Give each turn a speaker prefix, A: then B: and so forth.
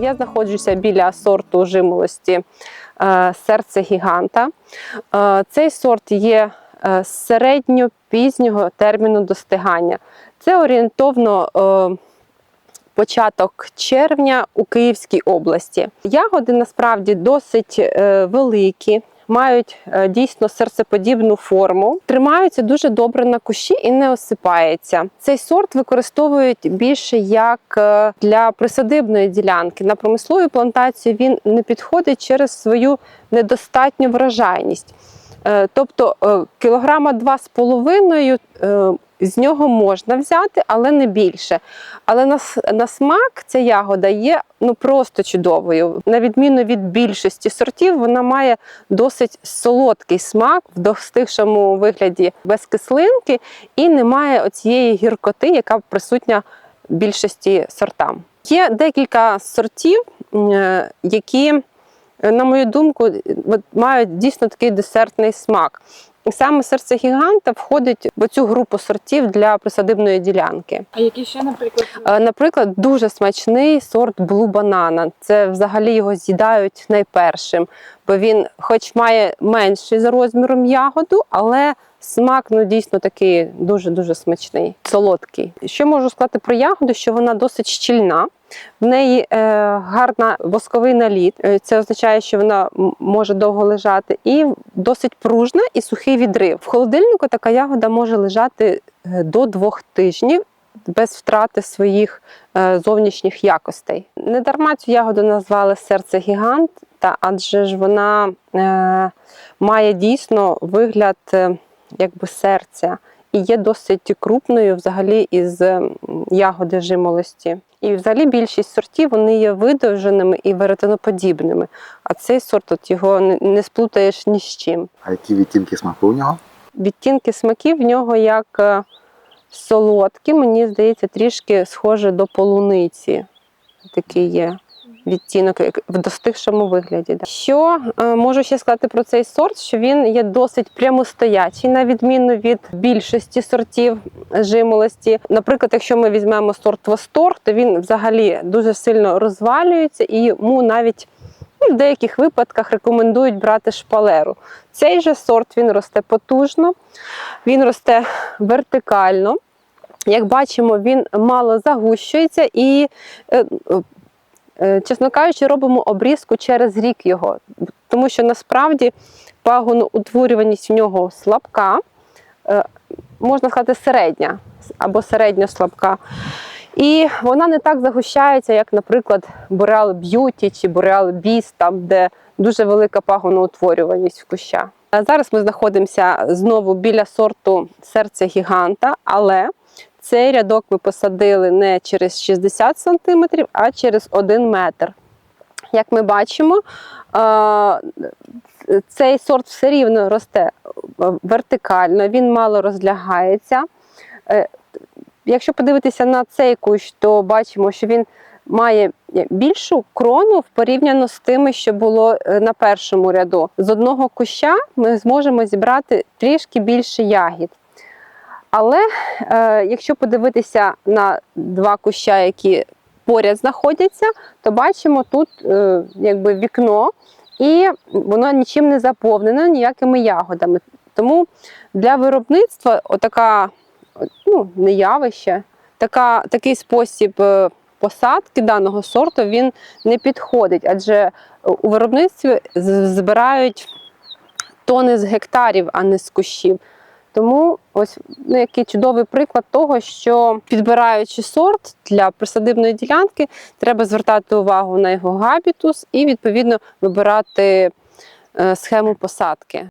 A: Я знаходжуся біля сорту жимолості е, серце гіганта. Е, Цей сорт є середньопізнього середньо-пізнього терміну достигання. Це орієнтовно е, початок червня у Київській області. Ягоди насправді досить е, великі. Мають е, дійсно серцеподібну форму, тримаються дуже добре на кущі і не осипається. Цей сорт використовують більше як е, для присадибної ділянки. На промислову плантацію він не підходить через свою недостатню врожайність. Е, Тобто е, кілограма два з половиною е, з нього можна взяти, але не більше. Але на, на смак ця ягода є ну просто чудовою. На відміну від більшості сортів, вона має досить солодкий смак в достигшому вигляді без кислинки і не має оцієї гіркоти, яка присутня більшості сортам. Є декілька сортів, які на мою думку, от мають дійсно такий десертний смак. І саме серце гіганта входить в цю групу сортів для присадибної ділянки.
B: А які ще, наприклад,
A: Е, Наприклад, дуже смачний сорт Blue Banana. Це взагалі його з'їдають найпершим, бо він, хоч має менший за розміром ягоду, але смак ну дійсно такий дуже дуже смачний, солодкий. Що можу сказати про ягоду? Що вона досить щільна. В неї е, гарна восковий наліт. Е, Це означає, що вона може довго лежати, і досить пружна і сухий відрив. В холодильнику така ягода може лежати е, до двох тижнів без втрати своїх зовнішніх якостей. Не дарма цю ягоду назвали серце гігант, та адже ж вона е, має дійсно вигляд е, якби серця і є досить крупною взагалі із ягоди жимолості. І взагалі більшість сортів вони є видовженими і веретеноподібними. А цей сорт от його не- сплутаєш ні з чим.
C: А які відтінки смаку у нього?
A: Відтінки смаків в нього як е, солодкі, мені здається, трішки схоже до полуниці. Такий є відтінок в достигшому вигляді. Що е, можу ще сказати про цей сорт, що він є досить прямостоячий, на відміну від більшості сортів жимолості. Наприклад, якщо ми візьмемо сорт Восторг, то він взагалі дуже сильно розвалюється і йому навіть ну, в деяких випадках рекомендують брати шпалеру. Цей же сорт він росте потужно, він росте вертикально. Як бачимо, він мало загущується і, е, чесно кажучи, робимо обрізку через рік його, тому що насправді пагоноутворюваність в нього слабка, е, можна сказати, середня або середньо слабка. І вона не так загущається, як, наприклад, Boreal Beauty чи Boreal Beast, там, де дуже велика пагоноутворюваність в куща. Зараз ми знаходимося знову біля сорту серця гіганта, але цей рядок ми посадили не через 60 см, а через 1 метр. Як ми бачимо, цей сорт все рівно росте е, вертикально, він мало розлягається. Е, Якщо подивитися на цей кущ, то бачимо, що він має більшу крону порівняно з тими, що було е, на першому ряду. З одного куща ми зможемо зібрати трішки більше ягід. Але е, якщо подивитися на два куща, які поряд знаходяться, то бачимо тут е, якби вікно, і воно нічим не заповнено ніякими ягодами. Тому для виробництва отака ну, не явище, така, такий спосіб е, посадки даного сорту він не підходить, адже у виробництві збирають тони з гектарів, а не з кущів. Тому ось ну, який чудовий приклад того, що підбираючи сорт для присадибної ділянки, треба звертати увагу на його габітус і відповідно вибирати е, схему посадки.